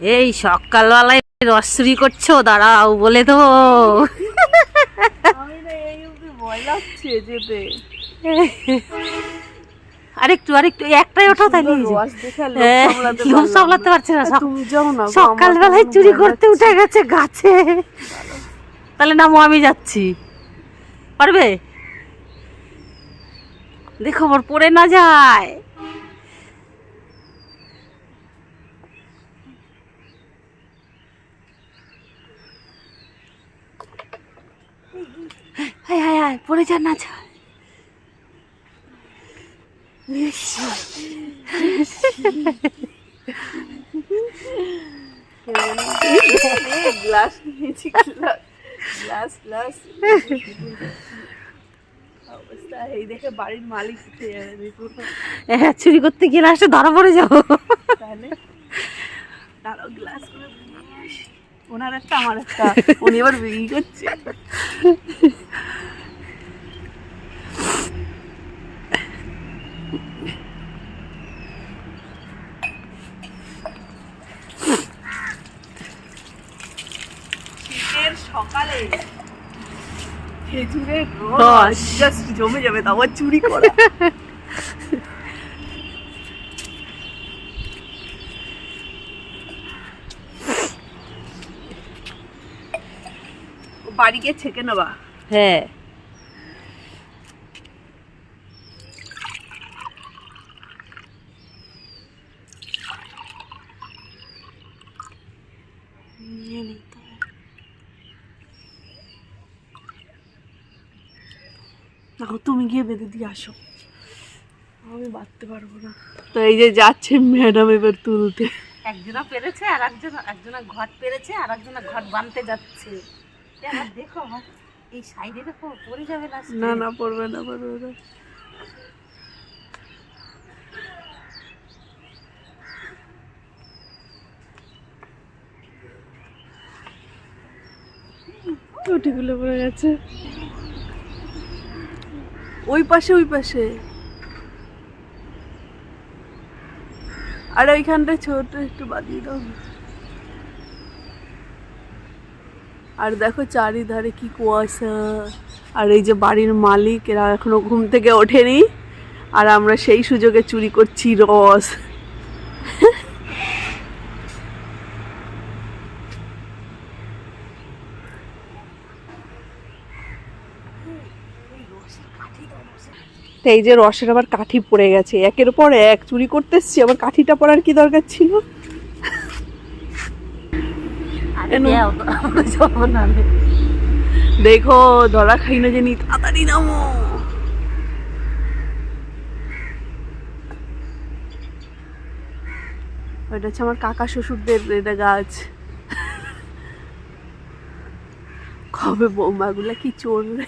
এই সকালবেলায় রস চুরি করছ দাঁড়াও বলে তো আরেকটু আরেকটু একটাই ওঠো তাহলে লোভ হ্যাঁ, সামলাতে পারছে না। সকালবেলায় চুরি করতে উঠে গেছে গাছে। তাহলে নামো আমি যাচ্ছি। পারবে? দেখো আমার পড়ে না যায়। হায় হায় হায় পড়ে যা না যায় গ্লাস নিয়েছি গ্লাস গ্লাস গ্লাস অবস্থা এই দেখে বাড়ির মালিক চুরি করতে গেলে আসলে ধরা পড়ে যাব তাহলে গ্লাস করে আসি। ওনার একটা আমার একটা। উনি এবার বিক্রি করছে শীতের সকালে খেজুরের রস। জাস্ট জমে যাবে তাও চুরি করা। বাড়ি গিয়ে ছেঁকে নেবা। হ্যাঁ। দেখো তুমি গিয়ে বেঁধে দিয়ে আসো। আমি বাঁধতে পারব না। তো এই যে যাচ্ছে ম্যাডাম এবার তুলতে। একজনা পেরেছে আর একজন একজনা ঘট পেরেছে আর একজনা ঘট বানতে যাচ্ছে। দেখো আমার এই সাইডে দেখো, পড়ে যাবে না না না, পড়বে না পড়বে না। রুটিগুলো পড়ে গেছে। ওই পাশে ওই পাশে। আর ওইখানটা ছোট একটু বাদিয়ে দাও। আর দেখো চারিধারে কি কুয়াশা। আর এই যে বাড়ির মালিক, এরা এখনও ঘুম থেকে ওঠেনি। আর আমরা সেই সুযোগে চুরি করছি রস। এই যে রসের আবার কাঠি পড়ে গেছে। একের পর এক চুরি করতে এসছি, আবার কাঠিটা পড়ার কি দরকার ছিল? এনো। যাব না। দেখো ধরা খাই না জানি তাড়াতাড়ি নামো ওইটা হচ্ছে আমার কাকা শ্বশুরদের এটা গাছ কবে বৌমাগুলা কি চড়বে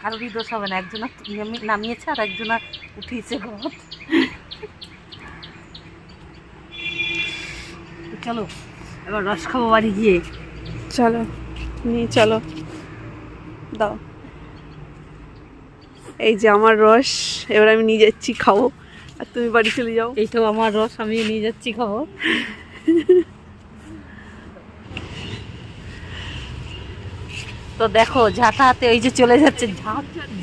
কারোরই দোষ হবে না একজনা নামি- নামিয়েছে আর একজনা উঠিয়েছে ঘট চলো এবার রস খাব বাড়ি গিয়ে। চলো নিয়ে চলো। দাও। এই যে আমার রস এবার আমি নিয়ে যাচ্ছি খাব। আর তুমি বাড়ি চলে যাও। এইটাও আমার রস আমি নিয়ে যাচ্ছি খাব। তো দেখো ঝাঁটা হাতে ওই যে চলে যাচ্ছে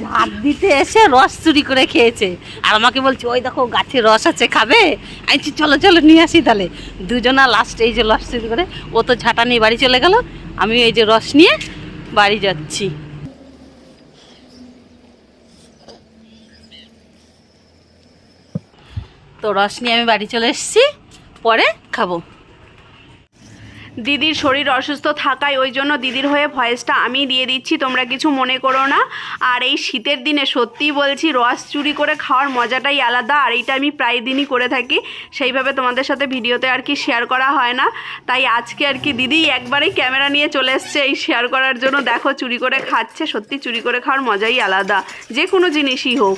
ঝাঁট দিতে এসে রস চুরি করে খেয়েছে। আর আমাকে বলছে, ওই দেখো, গাছে রস আছে, খাবে? আমি চলো চলো, নিয়ে আসি তাহলে। দুজনা লাস্ট এই যে রস চুরি করে, ও তো ঝাঁটা নিয়ে বাড়ি চলে গেল। আমি এই যে রস নিয়ে বাড়ি যাচ্ছি। তো রস নিয়ে আমি বাড়ি চলে এসেছি, পরে খাব। দিদির শরীর অসুস্থ থাকায় ওই জন্য দিদির হয়ে ভয়েসটা আমি দিয়ে দিচ্ছি, তোমরা কিছু মনে করো না। আর এই শীতের দিনে সত্যিই বলছি, রস চুরি করে খাওয়ার মজাটাই আলাদা, আর এইটা আমি প্রায় দিনই করে থাকি। সেইভাবে তোমাদের সাথে ভিডিওতে আর কি শেয়ার করা হয় না। তাই আজকে আর কি দিদি একবারেই ক্যামেরা নিয়ে চলে এসছে এই শেয়ার করার জন্য। দেখো, চুরি করে খাচ্ছে, সত্যি চুরি করে খাওয়ার মজাই আলাদা। যে কোনো জিনিসই হোক।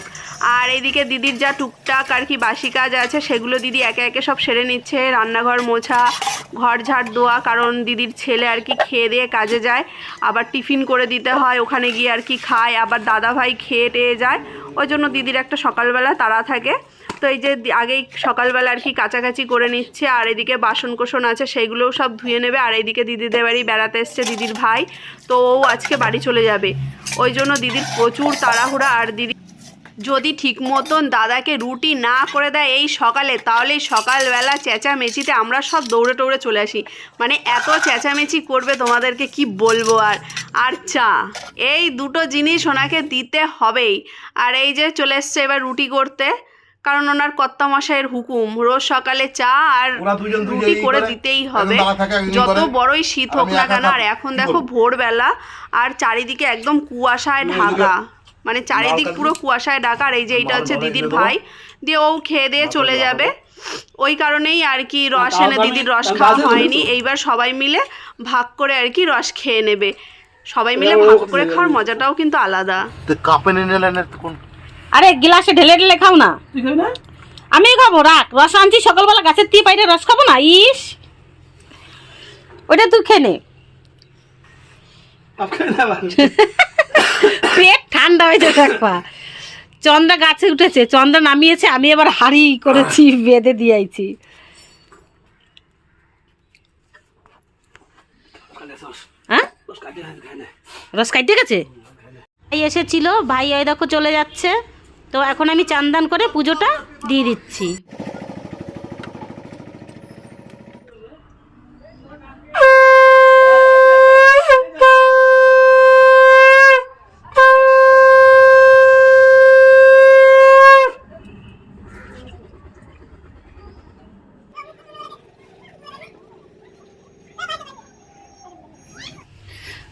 আর এইদিকে দিদির যা টুকটাক আর কি বাসি কাজ আছে, সেগুলো দিদি একে একে সব সেরে নিচ্ছে, রান্নাঘর মোছা ঘর ঝাড় দেওয়া কারণ দিদির ছেলে আর কি খেয়ে দিয়ে কাজে যায়। আবার টিফিন করে দিতে হয়, ওখানে গিয়ে আর কি খায়। আবার দাদা ভাই খেয়ে টেয়ে যায়। ওই জন্য দিদির একটা সকালবেলা তাড়া থাকে। তো এই যে আগেই সকালবেলা আর কি কাছাকাছি করে নিচ্ছে, আর এদিকে বাসন কোসন আছে, সেইগুলোও সব ধুয়ে নেবে। আর এইদিকে দিদিদের বাড়ি বেড়াতে এসছে দিদির ভাই। তো ও আজকে বাড়ি চলে যাবে। ওই জন্য দিদির প্রচুর তাড়াহুড়া, আর দিদি যদি ঠিক মতন দাদাকে রুটি না করে দেয় এই সকালে তাহলে সকালবেলা চেঁচামেচিতে আমরা সব দৌড়ে টৌড়ে চলে আসি। মানে এত চেঁচামেচি করবে তোমাদেরকে কি বলব আর? আর চা এই দুটো জিনিস ওনাকে দিতে হবেই। আর এই যে চলে এসছে এবার রুটি করতে কারণ ওনার কর্তা মশাইয়ের হুকুম রোজ সকালে চা আর রুটি করে দিতেই হবে। যত। বড়ই শীত হোক না কেন আর এখন দেখো ভোরবেলা আর চারিদিকে একদম কুয়াশায় ঢাকা। মানে চারিদিক পুরো কুয়াশায় ঢাকা আর এই যে এইটা হচ্ছে দিদির ভাই। দিয়ে ও খেয়ে দিয়ে চলে যাবে। ওই কারণেই আর কি রস এনে দিদির রস খাওয়া হয়নি। এইবার সবাই মিলে ভাগ করে আর কি রস খেয়ে নেবে। সবাই মিলে ভাগ করে খাওয়ার মজাটাও কিন্তু আলাদা। তো কাপে নিয়ে নিলেন কোন? আরে গ্লাসে ঢেলে ঢেলে খাও না। তুই খাবি না? আমি খাব রাখ। রস আনছি সকালবেলা গাছের তি পাইরে রস খাব না? ইস! ওইটা তুই খেয়ে নে আপ খাবি না বাবা? পেট ঠান্ডা হয়েছে দেখবা চন্দ্রা গাছে উঠেছে চন্দ্রা নামিয়েছে আমি এবার হাড়ি করেছি বেঁধে দিয়েছি হ্যাঁ? না। রস কাটতে গেছে? ভাই এসেছিল ভাই ওই দেখো চলে যাচ্ছে। তো এখন আমি চান্দান করে পুজোটা দিয়ে দিচ্ছি।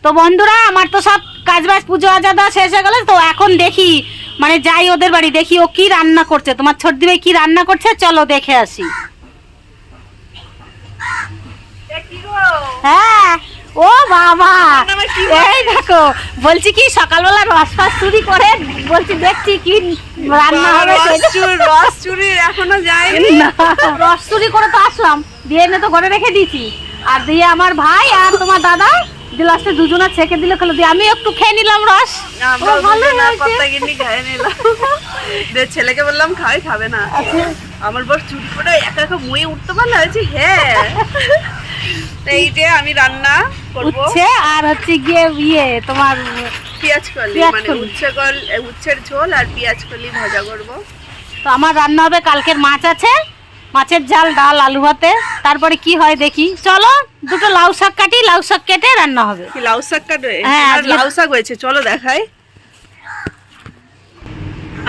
তো বন্ধুরা আমার তো সব কাজ বাজ পুজো আজা দেওয়া শেষ হয়ে গেল তো এখন দেখি মানে যাই ওদের বাড়ি দেখি ও কি রান্না করছে। তোমার ছোট দিবে কি রান্না করছে? চলো দেখে আসি। হ্যাঁ ও বাবা এই দেখো বলছি কি সকালবেলা রস ফস চুরি করে বলছি দেখছি কি রান্না হবে। রস চুরির এখনও যায়নি। রস চুরি করে তো আসলাম দিয়ে এনে তো ঘরে রেখে দিয়েছি। আর দিয়ে আমার ভাই আর তোমার দাদা লাস্টে দুজনে ছেঁকে দিলে খেলো দিয়ে আমি একটু খেয়ে নিলাম রস। ভালো হয়েছে। ছেলেকে বললাম খাই খাবে না। আচ্ছা। আমার বর চুরি করে একা একা মুয়ে উঠতে পারলে হয়েছে হ্যাঁ এই যে আমি রান্না করব। উচ্ছে আর হচ্ছে গিয়ে ইয়ে তোমার পেঁয়াজ কলি মানে উচ্ছে কল উচ্ছের ঝোল আর পেঁয়াজ কলি ভাজা করব। তো আমার রান্না হবে কালকের মাছ আছে। মাছের ঝাল ডাল আলু ভাতে। তারপরে কি হয় দেখি? চলো দুটো লাউ শাক কাটি লাউ শাক কেটে রান্না হবে। কি লাউ শাক কাটবে? হ্যাঁ, আর লাউ শাক হয়েছে চলো দেখাই।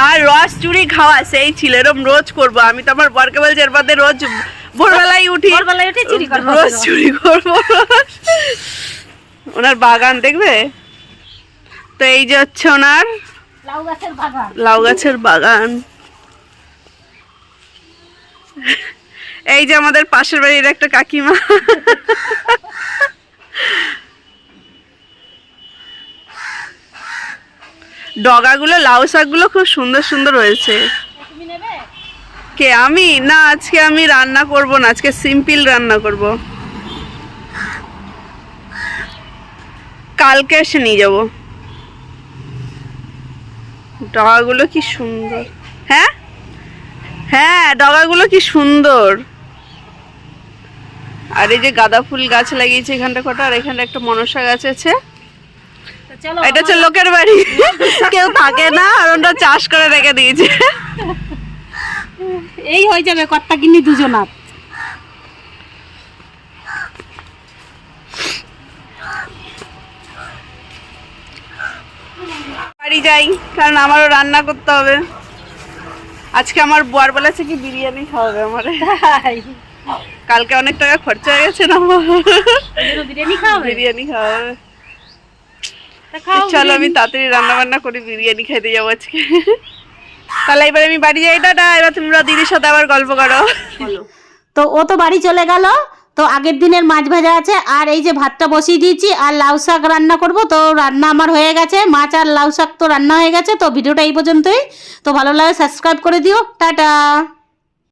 আর রস চুরি খাওয়া সেই ছিল এরম রোজ করব। আমি তো আমার বরকে বলছি এর বাদে রোজ ভোরবেলায় উঠি। ভোরবেলায় উঠে চুরি করব। রোজ চুরি করব। ওনার বাগান দেখবে? তো এই যে হচ্ছে ওনার লাউ গাছের বাগান। লাউ গাছের বাগান। এই যে আমাদের পাশের বাড়ির একটা কাকিমা। ডগাগুলো, লাউ শাকগুলো খুব সুন্দর সুন্দর হয়েছে। কে আমি? না, আজকে আমি রান্না করব না, আজকে সিম্পল রান্না করব। কালকে এসে নিয়ে যাব। ডগাগুলো কি সুন্দর। হ্যাঁ? হ্যাঁ ডগাগুলো কি সুন্দর। আর এই যে গাঁদা ফুল গাছ লাগিয়েছে এখানটা কটা আর এখানটা একটা মনসা গাছ আছে। এটা হচ্ছে লোকের বাড়ি। কেউ থাকে না আর ওটা চাষ করে রেখে দিয়েছে। এই হয়ে যাবে কর্তা কিনি দুজনার বাড়ি যাই কারণ আমারও রান্না করতে হবে। আজকে আমার বর বলেছে কি বিরিয়ানি খাওয়াবে আমারে। কালকে অনেক টাকা খরচা হয়ে গেছে না বিরিয়ানি খাওয়াবে বিরিয়ানি খাওয়াবে তা চলো আমি তাড়াতাড়ি রান্না বান্না করে বিরিয়ানি খাইতে যাব আজকে। তাহলে এবার আমি বাড়ি যাই টাটা। এবার তোমরা দিদির সাথে আবার গল্প করো। তো ও তো বাড়ি চলে গেল তো আগের দিনের মাছ ভাজা আছে আর এই যে ভাতটা বসিয়ে দিয়েছি আর লাউ শাক রান্না করব তো রান্না আমার হয়ে গেছে মাছ আর লাউ শাক তো রান্না হয়ে গেছে তো ভিডিওটা এই পর্যন্তই। তো ভালো লাগে সাবস্ক্রাইব করে দিও। টাটা।